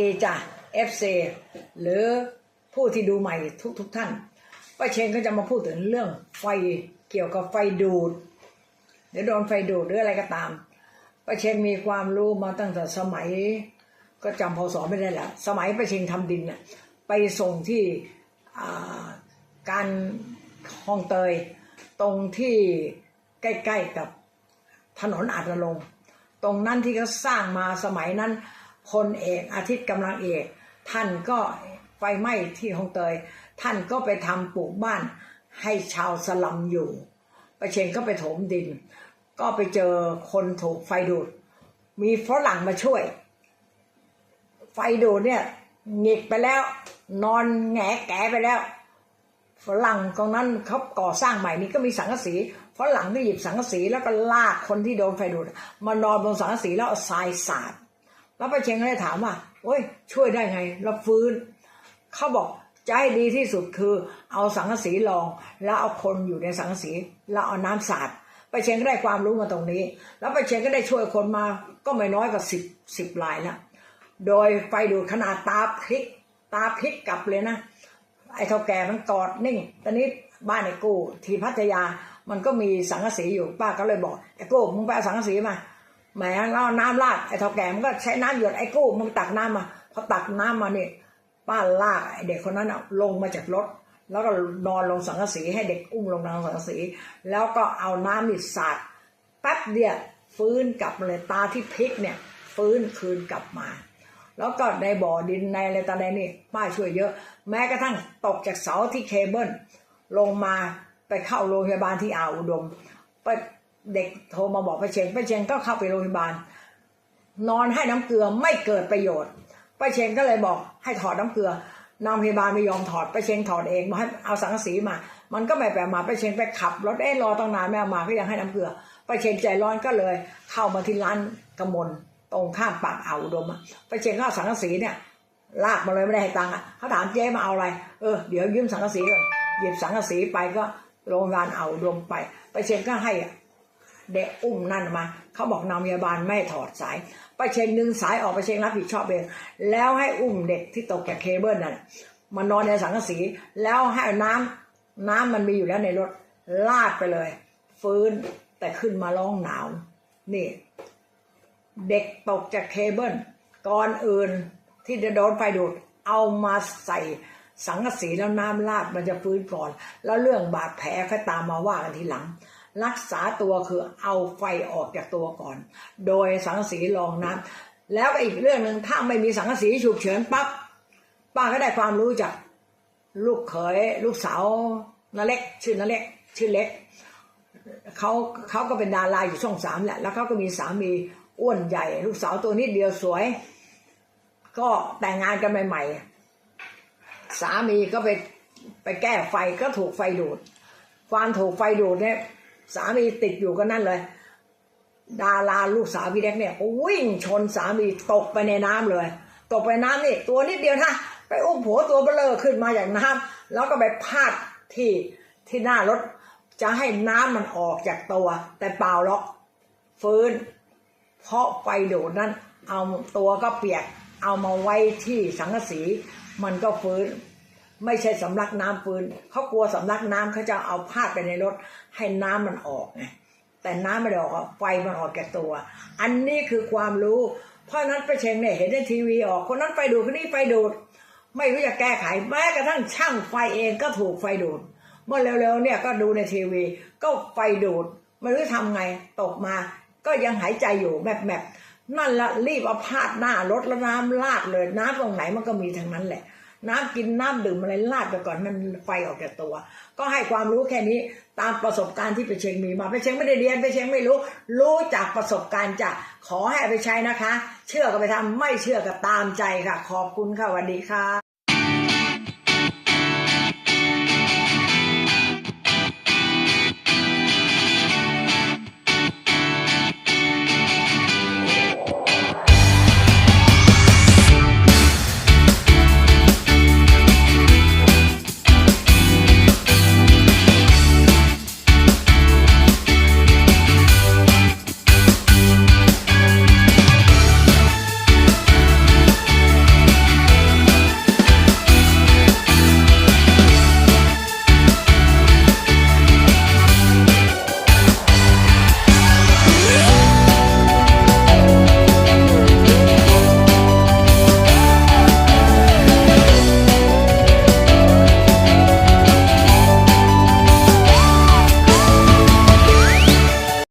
ดีจ้ะ FC หรือผู้ที่ดูใหม่ทุกทุกท่านป้าเชงก็จะมาพูดถึงเรื่องไฟเกี่ยวกับไฟดูดหรือโดนไฟดูดหรืออะไรก็ตามป้าเชงมีความรู้มาตั้งแต่สมัย ก็จำพศไม่ได้แล้วสมัยป้าเชงทำดินน่ะไปส่งที่การคลองเตย ตรงที่ใกล้ๆกับถนนอาจลง ตรงนั้นที่เขาสร้างมาสมัยนั้น พลเอกอาทิตย์กำลังเอก ท่านก็ไฟไหม้ที่คลองเตย ท่านก็ไปทำปลูกบ้านให้ชาวสลัมอยู่ ประเชงก็ไปถมดิน ก็ไปเจอคนถูกไฟดูด มีฝรั่งมาช่วย ไฟดูดเนี่ยหงิกไปแล้ว นอนแงะแกะไปแล้วฝรั่งตรงนั้นเขาก่อสร้างใหม่นี่ก็มีสังกะสีฝรั่งก็หยิบสังกะสีแล้วก็ลากคนที่โดนไฟดูดมานอนบนสังกะสีแล้วเอาทรายสาด แล้วป้าเชงก็เลยถามว่าโอ้ย ช่วยได้ไงแล้วฟื้น เขาบอกจะให้ดีที่สุดคือเอาสังกะสีรอง แล้วเอาคนอยู่ในสังกะสีแล้วเอาน้ำสาดไปเชงก็ได้ความรู้มาตรงนี้ แล้วไปเชงก็ได้ช่วยคนมา ก็ไม่น้อยกว่าสิบสิบรายแล้วโดยไฟดูดขนาดตาพลิก ตาพลิกกลับเลยนะ ไอ้เท่าแก่มันกอดนิ่งตอนนี้บ้านไอ้กู้ที่พัทยามันก็มีสังกะสีอยู่ป้าก็เลยบอกไอ้กู้มึงไปเอาสังกะสีมา แหมแล้วเอาน้ำราดไอ้ท่าแก่มันก็ใช้น้ำหยดไอ้กู้มึงตักน้ำมาพอตักน้ำมาเนี่ยป้าลากไอ้เด็กคนนั้นลงมาจากรถ แล้วก็นอนลงสังกะสีให้เด็กอุ้มลงนางสังกะสี แล้วก็เอาน้ำนี่สาดแป๊บเดียวฟื้นกลับมาเลยตาที่พลิกเนี่ย ฟื้นคืนกลับมา แล้วก็ในบ่อดินในอะไรตางๆนี่ป้าช่วยเยอะ แม้กระทั่งตกจากเสาที่เคเบิลลงมาไปเข้าโรงพยาบาลที่อ่าวอุดม ไป เด็กโทรมาบอกป้าเชงป้าเชงก็เข้าไปโรงพยาบาล นอนให้น้ำเกลือไม่เกิดประโยชน์ป้าเชงก็เลยบอกให้ถอดน้ำเกลือนางพยาบาลไม่ยอมถอดป้าเชงถอดเองมาให้เอาสังกะสีมา มันก็ไม่ไปมาป้าเชงไปขับรถเอ๊ะรอตั้งนานไม่เอามาก็ยังให้น้ำเกลือป้าเชงใจร้อนก็เลย เข้ามาที่ร้านกำมลตรงข้ามปากอ่าวอุดมป้าเชงก็เอาสังกะสีเนี่ยลากมาเลยไม่ได้ให้ตังค์อะเขาถามเจ๊มาเอาอะไร เออเดี๋ยวยืมสังกะสีก่อนหยิบสังกะสีไปก็โรงพยาบาลเอาดมไป ไปเชงก็ให้ เด็กอุ้มนั่นมาเขาบอกนางพยาบาลไม่ถอดสายไปเชงดึงสายออกไปเชงรับผิดชอบเองแล้วให้อุ้มเด็กที่ตกจากเคเบิลนั่นมานอนในสังกะสีแล้วให้เอาน้ำน้ำมันมีอยู่แล้วในรถลาดไปเลย ฟื้นแต่ขึ้นมาร้องหนาวนี่ เด็กตกจากเคเบิลก่อนอื่นที่จะโดนไฟดูดเอามาใส่สังกะสีแล้วน้ำลาดมันจะฟื้นก่อน แล้วเรื่องบาดแผลค่อยตามมาว่ากันทีหลัง รักษาตัวคือเอาไฟออกจากตัวก่อน โดยสังสีรองน้ำแล้วก็อีกเรื่องหนึ่งถ้าไม่มีสังสีฉุกเฉินปั๊บป้าก็ได้ความรู้จากลูกเขยลูกสาวนาเล็ก ชื่อนาเล็ก ชื่อเล็กเขาเขาก็เป็นดาราอยู่ช่องสามแหละ แล้วเขาก็มีสามีอ้วนใหญ่ ลูกสาวตัวนิดเดียวสวย ก็แต่งงานกันใหม่ ๆ สามีก็ไปไปแก้ไฟก็ถูกไฟดูดความถูกไฟดูดเนี่ย สามีติดอยู่กันนั่นเลย ดาราลูกสาวพี่เล็กเนี่ยก็วิ่งชนสามีตกไปในน้ำเลย ตกไปน้ำนี่ตัวนิดเดียวนะไปอุ้มผัวตัวเบลอขึ้นมาจากน้ำแล้วก็ไปพาดที่ที่หน้ารถจะให้น้ำมันออกจากตัว แต่เปล่าหรอกฟื้น เพราะไฟดูดนั้นเอาตัวก็เปียกเอามาไว้ที่สังกะสี มันก็ฟื้น ไม่ใช่สำลักน้ำฟืนเขากลัวสำลักน้ำเขาจะเอาพาไปในรถให้น้ำมันออกไงแต่น้ำไม่ได้ออกไฟมันออกแก่ตัว อันนี้คือความรู้ เพราะนั้นไปเชงเนี่ยเห็นในทีวีออก คนนั้นไฟดูดคนนี้ไฟดูด ไม่รู้จะแก้ไขแม้กระทั่งช่างไฟเองก็ถูกไฟดูด เมื่อเร็วๆเนี่ยก็ดูในทีวี ก็ไฟดูดไม่รู้ทำไงตกมา ก็ยังหายใจอยู่แบบแบบนั่นละรีบเอาพาดหน้ารถแล้วน้ำลาดเลยน้ำตรงไหนมันก็มีทั้งนั้นแหละ น้ำกินน้ำดื่มอะไรลาดไปก่อนมันไฟออกจากตัว ก็ให้ความรู้แค่นี้ตามประสบการณ์ที่ไปเชงมีมาไปเชงไม่ได้เรียนไปเชงไม่รู้ รู้จากประสบการณ์จ้ะขอให้ไปใช้นะคะ เชื่อก็ไปทำไม่เชื่อก็ตามใจค่ะ ขอบคุณค่ะสวัสดีค่ะ